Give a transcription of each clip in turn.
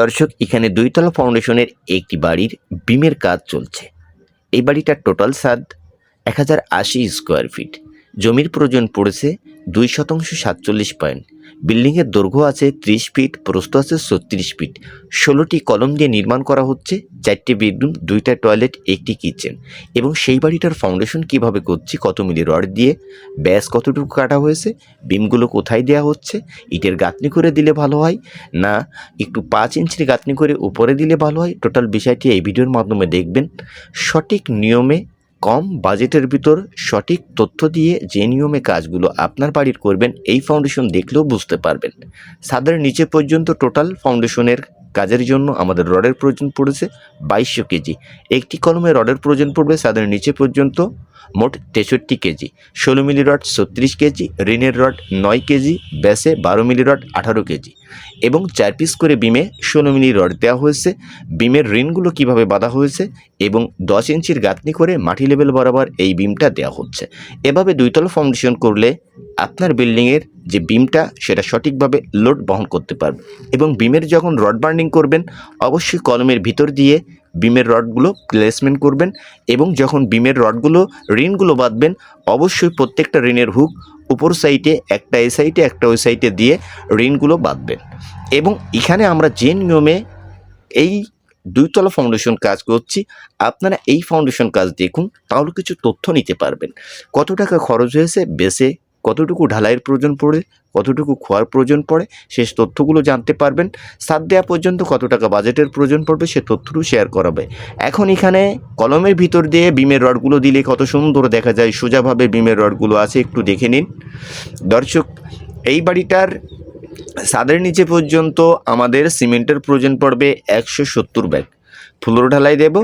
দর্শক, এখানে দুইতলা ফাউন্ডেশনের একটি বাড়ির বিমের কাজ চলছে। এই বাড়িটার টোটাল সাদ এক হাজার আশি স্কোয়ার ফিট। জমির প্রয়োজন পড়েছে দুই শতাংশ সাতচল্লিশ পয়েন্ট। বিল্ডিংয়ের দৈর্ঘ্য আছে ত্রিশ ফিট, প্রস্থ আছে ছত্রিশ ফিট। ষোলোটি কলম দিয়ে নির্মাণ করা হচ্ছে, চারটি বেডরুম, দুইটা টয়লেট, একটি কিচেন। এবং সেই বাড়িটার ফাউন্ডেশন কীভাবে করছি, কত মিলি রড দিয়ে, ব্যাস কতটুকু কাটা হয়েছে, বিমগুলো কোথায় দেওয়া হচ্ছে, ইটের গাঁথনি করে দিলে ভালো হয়, না একটু পাঁচ ইঞ্চির গাঁথনি করে উপরে দিলে ভালো হয়? টোটাল বিষয়টি এই ভিডিওর মাধ্যমে দেখবেন। সঠিক নিয়মে কম বাজেটের ভিতর সঠিক তথ্য দিয়ে যে নিয়মে কাজগুলো আপনার বাড়ির করবেন, এই ফাউন্ডেশন দেখলেও বুঝতে পারবেন। সাদের নিচে পর্যন্ত টোটাল ফাউন্ডেশনের কাজের জন্য আমাদের রডের প্রয়োজন পড়েছে বাইশশো কেজি। একটি কলমে রডের প্রয়োজন পড়বে ছাদের নিচে পর্যন্ত মোট তেষট্টি কেজি। ষোলো মিলি রড ছত্রিশ কেজি, রিনের রড নয় কেজি, ব্যাসে বারো মিলি রড আঠারো কেজি এবং চার পিস করে বিমে ষোলো মিলি রড দেওয়া হয়েছে। বিমের ঋণগুলো কীভাবে বাঁধা হয়েছে এবং দশ ইঞ্চির গাঁথনি করে মাটি লেভেল বরাবর এই বিমটা দেওয়া হচ্ছে। এভাবে দুইতলা ফাউন্ডেশন করলে আপনার বিল্ডিংয়ের যে বিমটা, সেটা সঠিকভাবে লোড বহন করতে পারবে। এবং বিমের যখন রড বার্নিং করবেন, অবশ্যই কলমের ভিতর দিয়ে বিমের রডগুলো প্লেসমেন্ট করবেন এবং যখন বিমের রডগুলো ঋণগুলো বাঁধবেন, অবশ্যই প্রত্যেকটা ঋণের হুক উপর সাইডে একটা এই সাইডে একটা ওই সাইডে দিয়ে ঋণগুলো বাঁধবেন। এবং এখানে আমরা যে নিয়মে এই দুইতলা ফাউন্ডেশন কাজ করছি, আপনারা এই ফাউন্ডেশন কাজ দেখুন, তাহলে কিছু তথ্য নিতে পারবেন। কত টাকা খরচ হয়েছে? বেসে কতটুকু ঢালাইয়ের প্রয়োজন পড়ে, কতটুকু খোয়ার প্রয়োজন পড়ে, শেষ তথ্যগুলো জানতে পারবেন। সাত দেওয়া পর্যন্ত কত টাকা বাজেটের প্রয়োজন পড়বে সে তথ্যটুকু শেয়ার করাবে। এখন এখানে কলমের ভিতর দিয়ে বিমের রডগুলো দিলে কত সুন্দর দেখা যায়, সোজাভাবে বিমের রডগুলো আছে, একটু দেখে নিন। দর্শক, এই বাড়িটার ছাদের নিচে পর্যন্ত আমাদের সিমেন্টের প্রয়োজন পড়বে একশো সত্তর ব্যাগ। ফ্লোর ঢালাই দেব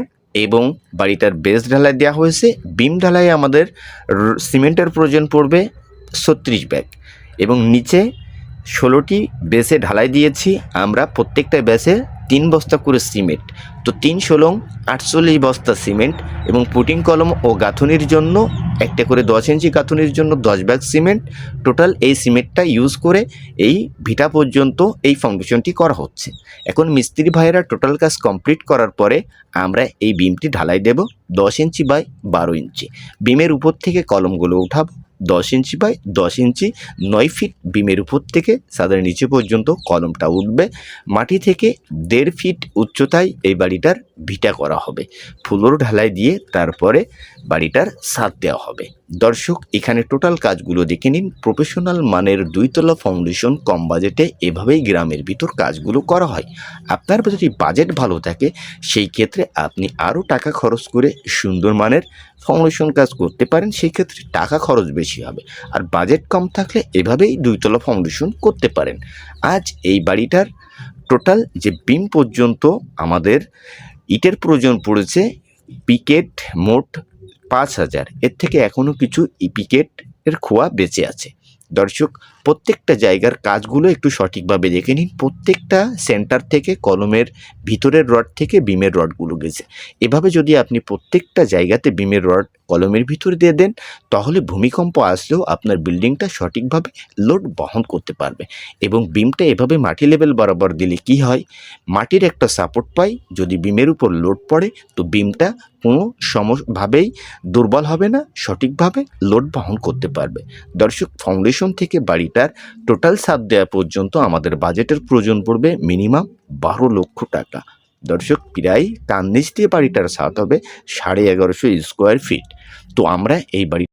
এবং বাড়িটার বেস ঢালাই দেওয়া হয়েছে। বিম ঢালাই আমাদের সিমেন্টের প্রয়োজন পড়বে ছত্রিশ ব্যাগ। এবং নিচে ষোলোটি বেসে ঢালাই দিয়েছি। আমরা প্রত্যেকটা বেসে তিন বস্তা করে সিমেন্ট। তো তিন ষোলং আটচল্লিশ বস্তা সিমেন্ট এবং পুটিং কলম ও গাঁথনির জন্য একটা করে দশ ইঞ্চি গাঁথনির জন্য দশ ব্যাগ সিমেন্ট। টোটাল এই সিমেন্টটা ইউজ করে এই ভিটা পর্যন্ত এই ফাউন্ডেশনটি করা হচ্ছে। এখন মিস্ত্রি ভাইয়েরা টোটাল কাজ কমপ্লিট করার পরে আমরা এই বিমটি ঢালাই দেব দশ ইঞ্চি বাই বারো ইঞ্চি। বিমের উপর থেকে কলমগুলো উঠাবো। দশ ইঞ্চি বাই দশ ইঞ্চি নয় ফিট বিমের উপর থেকে সাদের নিচে পর্যন্ত কলমটা উঠবে। মাটি থেকে দেড় ফিট উচ্চতায় এই বাড়িটার ভিটা করা হবে। ফুলোর ঢালাই দিয়ে তারপরে বাড়িটার ছাদ দেওয়া হবে। দর্শক, এখানে টোটাল কাজগুলো দেখে নিন। প্রফেশনাল মানের দুইতলা ফাউন্ডেশন কম বাজেটে এভাবেই গ্রামের ভিতর কাজগুলো করা হয়। আপনার যদি বাজেট ভালো থাকে, সেই ক্ষেত্রে আপনি আরও টাকা খরচ করে সুন্দর মানের ফাউন্ডেশন কাজ করতে পারেন। সেই ক্ষেত্রে টাকা খরচ বেশি হবে। আর বাজেট কম থাকলে এভাবেই দুইতলা ফাউন্ডেশন করতে পারেন। আজ এই বাড়িটার টোটাল যে বিম পর্যন্ত আমাদের ইটের প্রয়োজন পড়েছে পিকেট মোট পাঁচ হাজার। এর থেকে এখনও কিছু পিকেটের খোয়া বেঁচে আছে। দর্শক, প্রত্যেকটা জায়গার কাজগুলো একটু সঠিকভাবে দেখে নিন। প্রত্যেকটা সেন্টার থেকে, কলমের ভিতরের রড থেকে, বিমের রডগুলো গেছে। এভাবে যদি আপনি প্রত্যেকটা জায়গাতে বিমের রড কলমের ভিতর দিয়ে দেন, তাহলে ভূমিকম্প আসলেও আপনার বিল্ডিংটা সঠিকভাবে লোড বহন করতে পারবে। এবং বিমটা এভাবে মাটি লেভেল বরাবর দিলে কি হয়? মাটির একটা সাপোর্ট পাই, যদি বিমের উপর লোড পড়ে, তো বিমটা কোনো সমভাবেই দুর্বল হবে না, সঠিকভাবে লোড বহন করতে পারবে। দর্শক ফাউন্ডেশন থেকে বাড়িটার টোটাল সাপ দেওয়া পর্যন্ত আমাদের বাজেটের প্রয়োজন পড়বে মিনিমাম বারো লক্ষ টাকা। দর্শক, প্রায় তার নিচ দিয়ে বাড়িটার ছাদ হবে সাড়ে এগারোশো স্কোয়ার ফিট তো আমরা এই বাড়ি